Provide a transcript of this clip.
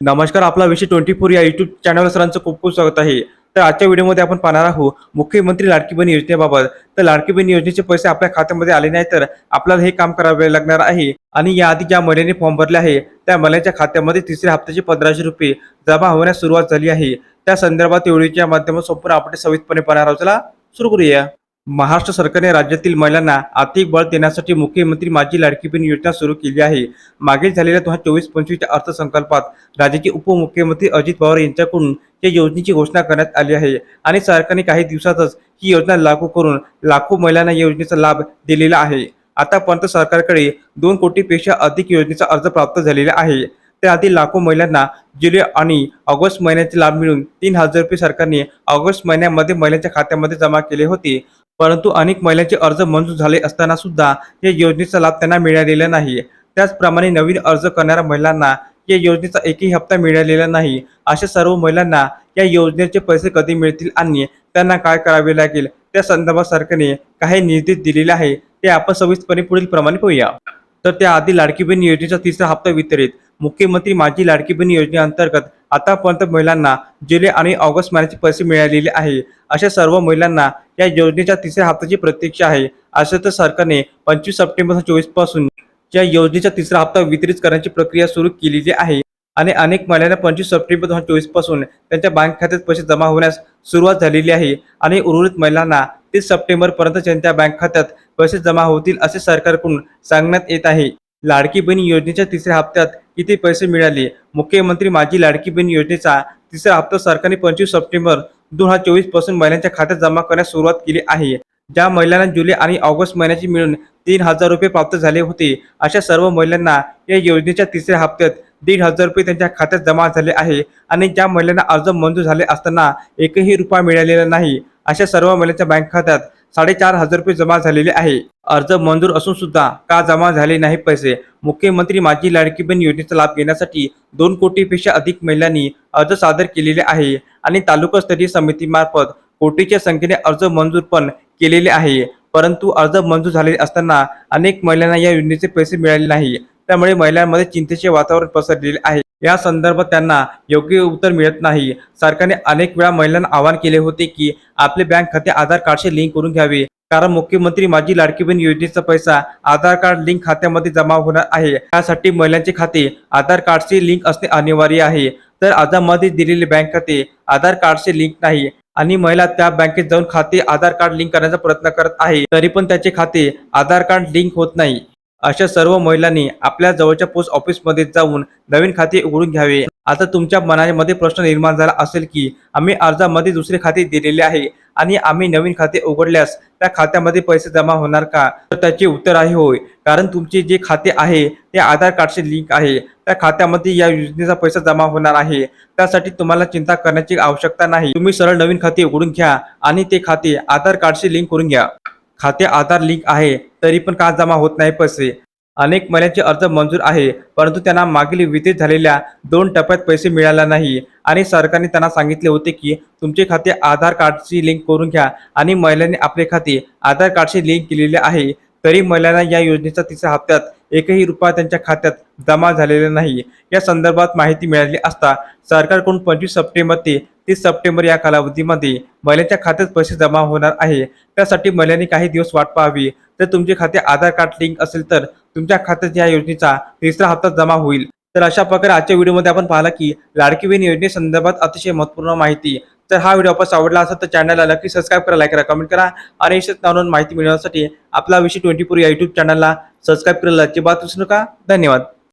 नमस्कार आपला विषय ट्वेंटी फोर या युट्यूब चॅनल सरांचं खूप खूप स्वागत आहे. तर आजच्या व्हिडिओमध्ये आपण पाहणार आहोत मुख्यमंत्री लाडकी बहीण योजनेबाबत. तर लाडकी बहीण योजनेचे पैसे आपल्या खात्यामध्ये आले नाही तर आपल्याला हे काम करावे लागणार आहे. आणि याआधी ज्या महिलेने फॉर्म भरले आहे त्या महिलेच्या खात्यामध्ये तिसऱ्या हप्त्याचे पंधराशे रुपये जमा होण्यास सुरुवात झाली आहे. त्या संदर्भात व्हिडिओच्या माध्यमातून संपूर्ण आपण सविस्तरपणे पाहणार आहोत. चला सुरू करूया. महाराष्ट्र सरकारने राज्यातील महिलांना आर्थिक बळ देण्यासाठी मुख्यमंत्री माझी लाडकी बहीण योजना सुरू केली आहे. मागील झालेल्या दोन हजार चोवीस पंचवीसच्या अर्थसंकल्पात राज्याचे उपमुख्यमंत्री अजित पवार यांच्याकडून या योजनेची घोषणा करण्यात आली आहे आणि सरकारने काही दिवसातच ही योजना लागू करून लाखो महिलांना या योजनेचा लाभ दिलेला आहे. आतापर्यंत सरकारकडे दोन कोटीपेक्षा अधिक योजनेचा अर्ज प्राप्त झालेला आहे. त्याआधी लाखो महिलांना जुलै आणि ऑगस्ट महिन्याचे लाभ मिळून तीन हजार रुपये सरकारने ऑगस्ट महिन्यामध्ये महिलांच्या खात्यामध्ये जमा केले होते. परंतु अनेक महिलांचे अर्ज मंजूर झाले असताना सुद्धा या योजनेचा लाभ त्यांना मिळालेला नाही. त्याचप्रमाणे नवीन अर्ज करणाऱ्या महिलांना या योजनेचा एकही हप्ता मिळालेला नाही. अशा सर्व महिलांना या योजनेचे पैसे कधी मिळतील आणि त्यांना काय करावे लागेल? त्या संदर्भात सरकारने काही निर्देश दिलेले आहे ते आपण सविस्तरपणे पुढील प्रमाणे पाहूया. तर त्याआधी लाडकी बहीण योजनेचा तिसरा हप्ता वितरित. मुख्यमंत्री माझी लाडकी बहीण योजनेअंतर्गत आतापर्यंत महिलांना जुलै आणि ऑगस्ट महिन्याचे पैसे मिळालेले आहे. अशा सर्व महिलांना या योजनेच्या तिसऱ्या हप्त्याची प्रतीक्षा आहे. असं तर सरकारने पंचवीस सप्टेंबर चोवीसपासून या योजनेचा तिसरा हप्ता वितरित करण्याची प्रक्रिया सुरू केलेली आहे. आणि अनेक महिलांना पंचवीस सप्टेंबर दोन हजार चोवीसपासून त्यांच्या बँक खात्यात पैसे जमा होण्यास सुरुवात झालेली आहे. आणि उर्वरित महिलांना तीस सप्टेंबर पर्यंत त्यांच्या बँक खात्यात पैसे जमा होतील असे सरकारकडून सांगण्यात येत आहे. लाडकी बहीण योजनेच्या तिसऱ्या हप्त्यात किती पैसे मिळाले. मुख्यमंत्री माझी लाडकी बहीण योजनेचा तिसरा हप्ता सरकारने पंचवीस सप्टेंबर दोन हजार चोवीसपासून महिलांच्या खात्यात जमा करण्यास सुरुवात केली आहे. ज्या महिलांना जुलै आणि ऑगस्ट महिन्याची मिळून तीन हजार रुपये प्राप्त झाले होते अशा सर्व महिलांना या योजनेच्या तिसऱ्या हप्त्यात दीड हजार रुपये त्यांच्या खात्यात जमा झाले आहे आणि ज्या महिलांना अर्ज मंजूर झाले असताना एकही रुपया मिळालेला नाही अशा सर्व महिलांच्या बँक खात्यात साडेचार हजार रुपये जमा झालेले आहे. अर्ज मंजूर असून सुद्धा का जमा झाले नाही पैसे? मुख्यमंत्री माझी लाडकी बहीण योजनेचा लाभ घेण्यासाठी दोन कोटीपेक्षा अधिक महिलांनी अर्ज सादर केलेले आहे आणि तालुकास्तरीय समितीमार्फत कोटीच्या संख्येने अर्ज मंजूर पण केलेले आहे. परंतु अर्ज मंजूर झाले असताना अनेक महिलांना या योजनेचे पैसे मिळाले नाही. त्यामुळे महिलांमध्ये चिंतेचे वातावरण पसरलेले आहे. या संदर्भात त्यांना योग्य उत्तर मिळत नाही. सरकारने अनेक वेळा महिलांना आवाहन केले होते की आपले बँक खाते आधार कार्डशी लिंक करून घ्यावे. कारण मुख्यमंत्री माझी लाडकी बहीण योजनेचा पैसा आधार कार्ड लिंक खात्यामध्ये जमा होणार आहे. त्यासाठी महिलांचे खाते आधार कार्डशी लिंक असणे अनिवार्य आहे. तर आधामध्ये दिलेले बँक खाते आधार कार्डशी लिंक नाही. आणि महिला त्या बँकेत जाऊन खाते आधार कार्ड लिंक करण्याचा प्रयत्न करत आहे. तरी पण त्याचे खाते आधार कार्ड लिंक होत नाही. अशा सर्व महिलांनी आपल्या जवळच्या पोस्ट ऑफिसमध्ये जाऊन नवीन खाते उघडून घ्यावे. आता तुमच्या मनामध्ये प्रश्न निर्माण झाला असेल की आम्ही अर्जामध्ये दुसरे खाते दिलेले आहे आणि आम्ही नवीन खाते उघडल्यास त्या खात्यामध्ये पैसे जमा होणार का? तर त्याचे उत्तर आहे होय. कारण तुमचे जे खाते आहे ते आधार कार्डशी लिंक आहे. त्या खात्यामध्ये या योजनेचा पैसा जमा होणार आहे. त्यासाठी तुम्हाला चिंता करण्याची आवश्यकता नाही. तुम्ही सरळ नवीन खाते उघडून घ्या आणि ते खाते आधार कार्डशी लिंक करून घ्या. खाते आधार लिंक आहे तरी पण का जमा होत नाही पैसे. अनेक महिलांचे अर्ज मंजूर आहे परंतु त्यांना मागील वितरित झालेल्या दोन टप्प्यात पैसे मिळाला नाही. आणि सरकारने त्यांना सांगितले होते की तुमचे खाते आधार कार्डशी लिंक करून घ्या आणि महिलांनी आपले खाते आधार कार्डशी लिंक केलेले आहे. तरी महिलांना या योजनेचा तिसऱ्या हप्त्यात एकही रुपया त्यांच्या खात्यात जमा झालेला नाही. या संदर्भात माहिती मिळाली असता सरकारकडून पंचवीस सप्टेंबर ते तीस सप्टेंबर या कालावधीमध्ये महिलांच्या खात्यात पैसे जमा होणार आहे. त्यासाठी महिलांनी काही दिवस वाट पाहावी. तर तुमचे खाते आधार कार्ड लिंक असेल तर तुमच्या खात्यात या योजनेचा तिसरा हप्ता जमा होईल. तर अशा प्रकारे आजच्या व्हिडिओमध्ये आपण पाहिला की लाडकी बहीण योजनेसंदर्भात अतिशय महत्त्वपूर्ण माहिती तर हा व्हिडिओ आपण आवडला असेल तर चॅनलला नक्की सबस्क्राईब करा लाईक करा कमेंट करा आणि अशीच नवनवीन माहिती मिळवण्यासाठी आपला विषय ट्वेंटी फोर या युट्यूब चॅनलला सबस्क्राईब करायला अजिबात विसरू नका. धन्यवाद.